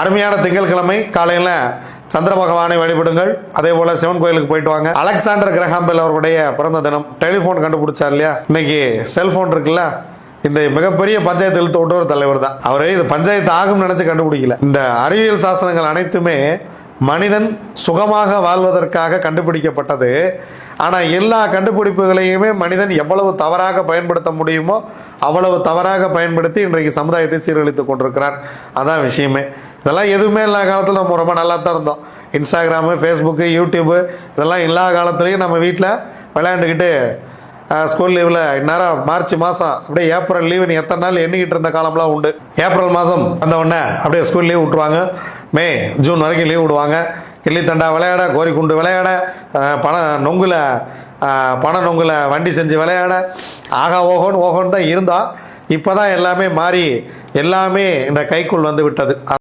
அருமையான திங்கட்கிழமை காலையில் சந்திர பகவானை வழிபடுங்கள். அதே போல சிவன் கோயிலுக்கு போயிட்டு வாங்க. அலெக்சாண்டர் கிரஹாம்பெல் அவருடைய பிறந்த தினம். டெலிஃபோன் கண்டுபிடிச்சார் இல்லையா இன்னைக்கு செல்போன் இருக்குல்ல? இந்த மிகப்பெரிய பஞ்சாயத்து இழுத்து விட்ட ஒரு தலைவர் தான். அவரே இது பஞ்சாயத்து ஆகும் நினைச்சு கண்டுபிடிக்கல. இந்த அறிவியல் சாசனங்கள் அனைத்துமே மனிதன் சுகமாக வாழ்வதற்காக கண்டுபிடிக்கப்பட்டது. ஆனால் எல்லா கண்டுபிடிப்புகளையுமே மனிதன் எவ்வளவு தவறாக பயன்படுத்த முடியுமோ அவ்வளவு தவறாக பயன்படுத்தி இன்றைக்கு சமுதாயத்தை சீரழித்து கொண்டிருக்கிறார். அதான் விஷயமே. இதெல்லாம் எதுவுமே இல்லாத காலத்தில் நம்ம ரொம்ப நல்லா தான் இருந்தோம். இன்ஸ்டாகிராமு ஃபேஸ்புக்கு யூடியூப்பு இதெல்லாம் எல்லா காலத்துலேயும் நம்ம வீட்டில் விளையாண்டுக்கிட்டு ஸ்கூல் லீவில் இந்நேரம் மார்ச் மாதம் அப்படியே ஏப்ரல் லீவு நீ எத்தனை நாள் எண்ணிக்கிட்டு இருந்த காலம்லாம் உண்டு. ஏப்ரல் மாதம் வந்த உடனே அப்படியே ஸ்கூல் லீவ் விட்ருவாங்க மே ஜூன் வரைக்கும் லீவ் விடுவாங்க. கிள்ளித்தண்டா விளையாட கோரிக்குண்டு விளையாட பணம் பண நொங்குல பண நொங்குல வண்டி செஞ்சு விளையாட ஆகா ஓகோன்னு ஓகோன்னு தான் இருந்தால் இப்போ தான் எல்லாமே மாறி எல்லாமே இந்த கைக்குள் வந்து விட்டது.